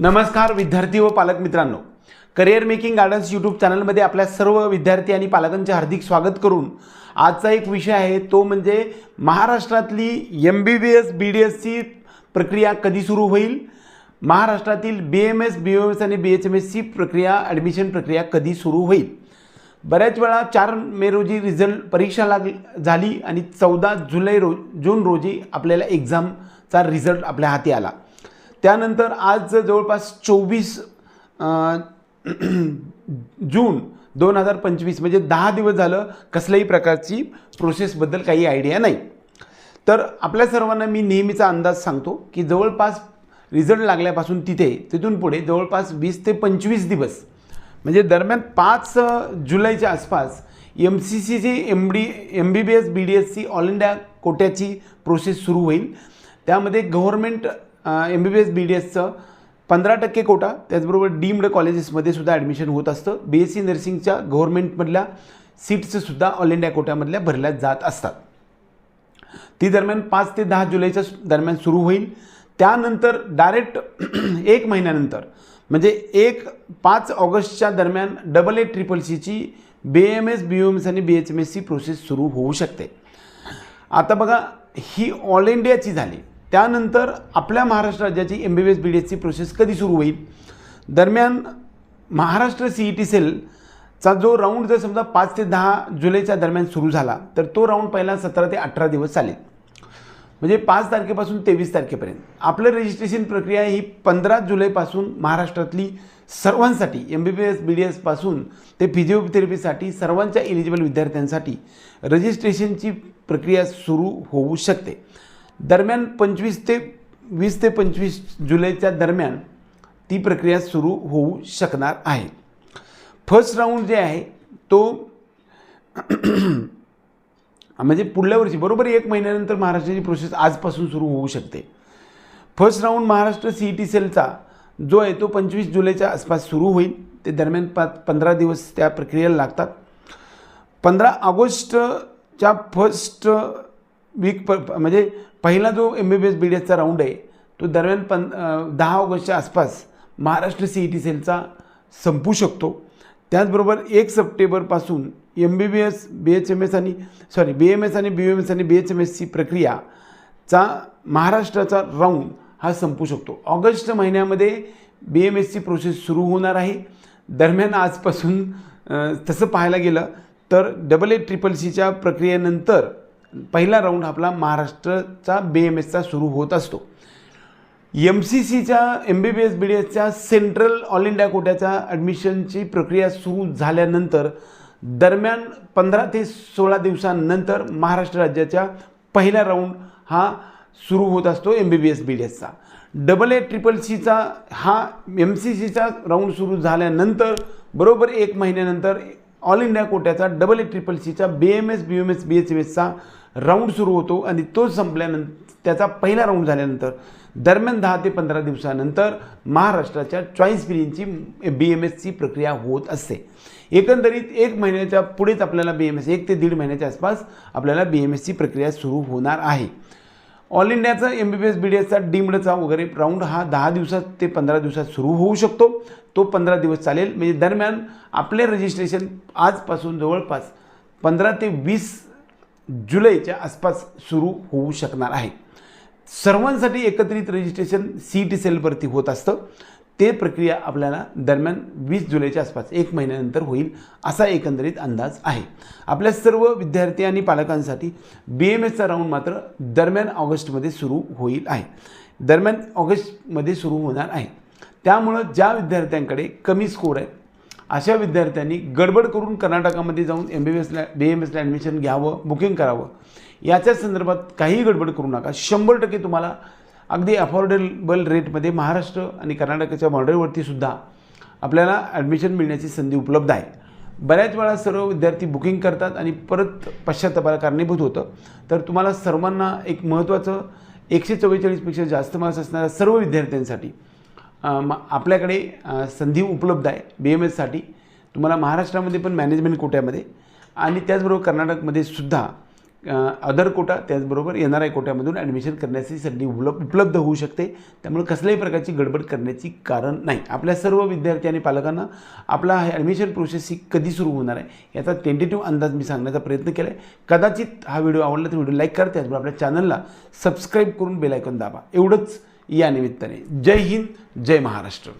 नमस्कार विद्यार्थी व पालक मित्रांनो. करिअर मेकिंग गार्डन्स यूट्यूब चॅनलमध्ये आपल्या सर्व विद्यार्थी आणि पालकांचे हार्दिक स्वागत करून आजचा एक विषय आहे तो म्हणजे महाराष्ट्रातली M B B S B D एसची प्रक्रिया कधी सुरू होईल? महाराष्ट्रातील B M S B M S आणि बी एच एम एसची प्रक्रिया ॲडमिशन प्रक्रिया कधी सुरू होईल? बऱ्याच वेळा चार मे रोजी रिझल्ट परीक्षा लाग झाली आणि चौदा जुलै रो जून रोजी आपल्याला एक्झामचा रिझल्ट आपल्या हाती आला. त्यानंतर आज जवळपास चोवीस जून दोन हजार पंचवीस म्हणजे दहा दिवस झालं कसल्याही प्रकारची प्रोसेसबद्दल काही आयडिया नाही. तर आपल्या सर्वांना मी नेहमीचा अंदाज सांगतो की जवळपास रिझल्ट लागल्यापासून तिथे तिथून पुढे जवळपास वीस ते पंचवीस दिवस म्हणजे दरम्यान पाच जुलैच्या आसपास एम सी सीची M D M B B S B D S C all India कोट्याची process सुरू होईल. त्यामध्ये government M B B S B D एसचं पंधरा टक्के कोटा त्याचबरोबर डीम्ड कॉलेजेसमध्ये सुद्धा ॲडमिशन होत असतं. बी एस सी नर्सिंगच्या गव्हर्मेंटमधल्या सीट्ससुद्धा ऑल इंडिया कोट्यामधल्या भरल्या जात असतात. ती दरम्यान पाच ते दहा जुलैच्या दरम्यान सुरू होईल. त्यानंतर डायरेक्ट एक महिन्यानंतर म्हणजे एक पाच ऑगस्टच्या दरम्यान डबल ए ट्रिपल सीची B M S B M S आणि B H M S C process सुरू होऊ शकते. आता बघा ही ऑल इंडियाची झाली. त्यानंतर आपल्या महाराष्ट्र राज्याची M B B S B D एसची प्रोसेस कधी सुरू होईल? दरम्यान महाराष्ट्र सी ई टी सेलचा जो राऊंड जर समजा पाच ते दहा जुलैच्या दरम्यान सुरू झाला तर तो राऊंड पहिला सतरा ते अठरा दिवस चालेल. म्हणजे पाच तारखेपासून तेवीस तारखेपर्यंत. आपलं रजिस्ट्रेशन प्रक्रिया ही पंधरा जुलैपासून महाराष्ट्रातली सर्वांसाठी M B B S B D एसपासून ते फिजिओथेरपीसाठी सर्वांच्या एलिजिबल विद्यार्थ्यांसाठी रजिस्ट्रेशनची प्रक्रिया सुरू होऊ शकते. दरम्यान पंचवीस ते वीस ते पंचवीस जुलैच्या दरम्यान ती प्रक्रिया सुरू होऊ शकणार आहे. फर्स्ट राऊंड जे आहे तो म्हणजे पुढल्या वर्षी बरोबर एक महिन्यानंतर महाराष्ट्राची प्रोसेस आजपासून सुरू होऊ शकते. First round Maharashtra C E T सेलचा जो आहे तो पंचवीस जुलैच्या आसपास सुरू होईल. ते दरम्यान पाच पंधरा दिवस त्या प्रक्रियेला लागतात. पंधरा ऑगस्टच्या फर्स्ट वीक प म्हणजे पहिला जो M B B S B D एसचा round आहे तो दरम्यान पं दहा ऑगस्टच्या आसपास महाराष्ट्र सी ई टी सेलचा संपू शकतो. त्याचबरोबर एक सप्टेंबरपासून M B B S B H M S आणि सॉरी बी एम एस आणि बी एम एस आणि बी एच एम एसची प्रक्रियाचा महाराष्ट्राचा राऊंड हा संपू शकतो. ऑगस्ट महिन्यामध्ये बी एम एसची प्रोसेस सुरू होणार आहे. दरम्यान आजपासून तसं पाहायला गेलं तर डबल ए ट्रिपल सीच्या प्रक्रियेनंतर पहिला राऊंड आपला महाराष्ट्राचा बी एम एसचा सुरू होत असतो. एम सी सीच्या M B B S B D एसच्या सेंट्रल ऑल इंडिया कोट्याच्या ॲडमिशनची प्रक्रिया सुरू झाल्यानंतर दरम्यान पंधरा ते सोळा दिवसांनंतर महाराष्ट्र राज्याच्या पहिला राऊंड हा सुरू होत असतो M B B S B D एसचा double A triple सीचा हा एम सी सीचा राऊंड सुरू झाल्यानंतर बरोबर एक महिन्यानंतर ऑल इंडिया कोट्याचा डबल ए ट्रिपल सीचा B M S B M S B H M एसचा round सुरू होतो आणि तो संपल्यानंतर त्याचा पहिला राऊंड झाल्यानंतर दरम्यान दहा ते पंधरा दिवसानंतर महाराष्ट्राच्या चॉईस फिलिंगची बी एम एसची प्रक्रिया होत असते. एकंदरीत एक महिन्याच्या पुढेच आपल्याला बी एम एस एक ते दीड महिन्याच्या आसपास आपल्याला बी एम एसची प्रक्रिया सुरू होणार आहे. ऑल इंडियाचा M B B S B D एसचा डीमडचा वगैरे राऊंड हा दहा दिवसात ते पंधरा दिवसात सुरू होऊ शकतो. तो पंधरा दिवस चालेल. म्हणजे दरम्यान आपले रजिस्ट्रेशन आजपासून जवळपास पंधरा ते वीस जुलैच्या आसपास सुरू होऊ शकणार आहे. सर्वांसाठी एकत्रित रजिस्ट्रेशन सी टी सेलवरती होत असतं. ते प्रक्रिया आपल्याला दरम्यान वीस जुलैच्या आसपास एक महिन्यानंतर होईल असा एकंदरीत अंदाज आहे. आपल्या सर्व विद्यार्थी आणि पालकांसाठी बी एम एसचा राऊंड मात्र दरम्यान ऑगस्टमध्ये सुरू होईल आहे. दरम्यान ऑगस्टमध्ये सुरू होणार आहे. त्यामुळं ज्या विद्यार्थ्यांकडे कमी स्कोर आहे अशा विद्यार्थ्यांनी गडबड करून कर्नाटकामध्ये जाऊन एम बी बी एसला बी एम एसला ॲडमिशन घ्यावं बुकिंग करावं याच्या संदर्भात काहीही गडबड करू नका. शंभर टक्के तुम्हाला अगदी अफोर्डेबल रेटमध्ये महाराष्ट्र आणि कर्नाटकाच्या बॉर्डरवरती सुद्धा आपल्याला ॲडमिशन मिळण्याची संधी उपलब्ध आहे. बऱ्याच वेळा सर्व विद्यार्थी बुकिंग करतात आणि परत पश्चात्तापाला कारणीभूत होतं. तर तुम्हाला सर्वांना एक महत्त्वाचं एकशे चव्वेचाळीसपेक्षा जास्त मार्क्स असणाऱ्या सर्व विद्यार्थ्यांसाठी म- आपल्याकडे संधी उपलब्ध आहे बी एम एससाठी तुम्हाला महाराष्ट्रामध्ये पण मॅनेजमेंट कोट्यामध्ये आणि त्याचबरोबर कर्नाटकमध्ये सुद्धा अदर कोटा त्याचबरोबर येणार आहे कोट्यामधून ॲडमिशन करण्याची संधी उपलब्ध उपलब्ध होऊ शकते. त्यामुळे कसल्याही प्रकारची गडबड करण्याची कारण नाही. आपल्या सर्व विद्यार्थी आणि पालकांना आपला ॲडमिशन प्रोसेस ही कधी सुरू होणार आहे याचा टेंटेटिव्ह अंदाज मी सांगण्याचा प्रयत्न केला आहे कदाचित हा व्हिडिओ आवडला तर व्हिडिओ लाईक करा त्याचबरोबर आपल्या चॅनलला सबस्क्राईब करून बेलायकॉन दाबा. एवढंच या निमित्ताने. जय हिंद जय महाराष्ट्र.